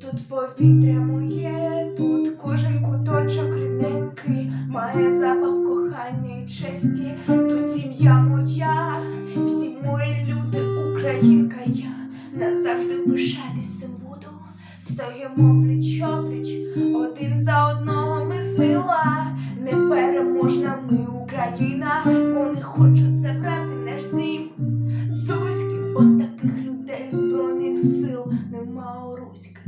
Тут повітря моє, тут кожен куточок рідненький, має запах кохання і честі, тут сім'я моя, всі мої люди, українка я, назавжди пишатися буду. Стоїмо пліч опліч, один за одного ми сила, непереможна ми Україна, вони хочуть нема у руських.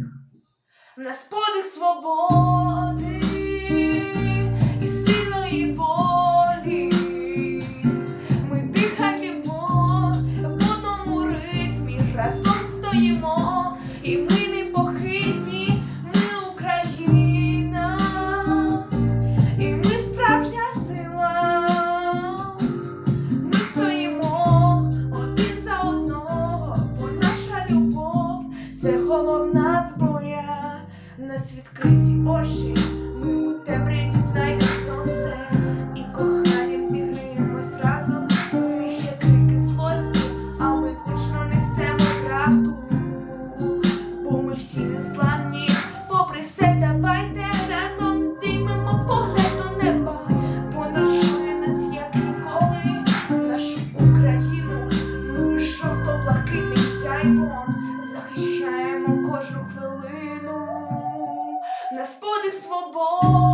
В нас свободи відкриті очі, Захищаємо кожну. На подих свободи.